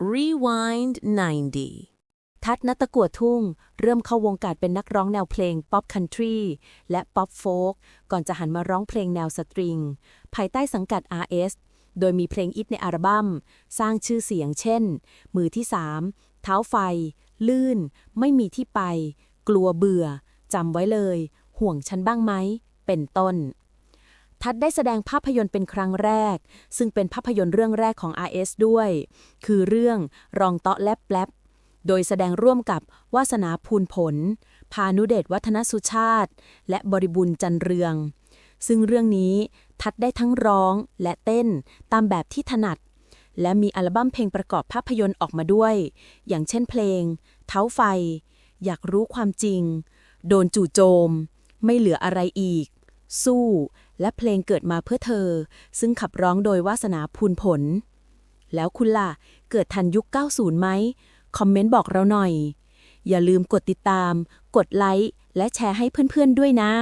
Rewind 90 ทัดนัตะกัวทุ่ง เริ่มเข้าวงการเป็นนักร้องแนวเพลงป๊อปคันทรีและป๊อปโฟกก่อนจะหันมาร้องเพลงแนวสตริง ภายใต้สังกัด RS โดยมีเพลงอิทในอัลบั้ม สร้างชื่อเสียงเช่น มือที่3เท้าไฟ ลื่น ไม่มีที่ไป กลัวเบื่อจำไว้เลย ห่วงฉันบ้างไหม เป็นต้น ทัดได้แสดงภาพยนตร์เป็นครั้งแรก ซึ่งเป็นภาพยนตร์เรื่องแรกของ RS ด้วย คือเรื่องรองเตาะแลบแลบโดยแสดงร่วมกับวาสนาภูลผล พานุเดชวัฒนสุชาติ และบริบุญจันเรือง ซึ่งเรื่องนี้ทัดได้ทั้งร้องและเต้นตามแบบที่ถนัด และมีอัลบั้มเพลงประกอบภาพยนตร์ออกมาด้วย อย่างเช่นเพลง เท้าไฟ อยากรู้ความจริง โดนจู่โจม ไม่เหลืออะไรอีก สู้ และเพลงเกิดมาเพื่อเธอ ซึ่งขับร้องโดยวาสนาภูลผล แล้วคุณล่ะ เกิดทันยุค 90 ไหม คอมเมนต์บอกเราหน่อย อย่าลืมกดติดตาม กดไลค์ และแชร์ให้เพื่อนๆด้วยนะ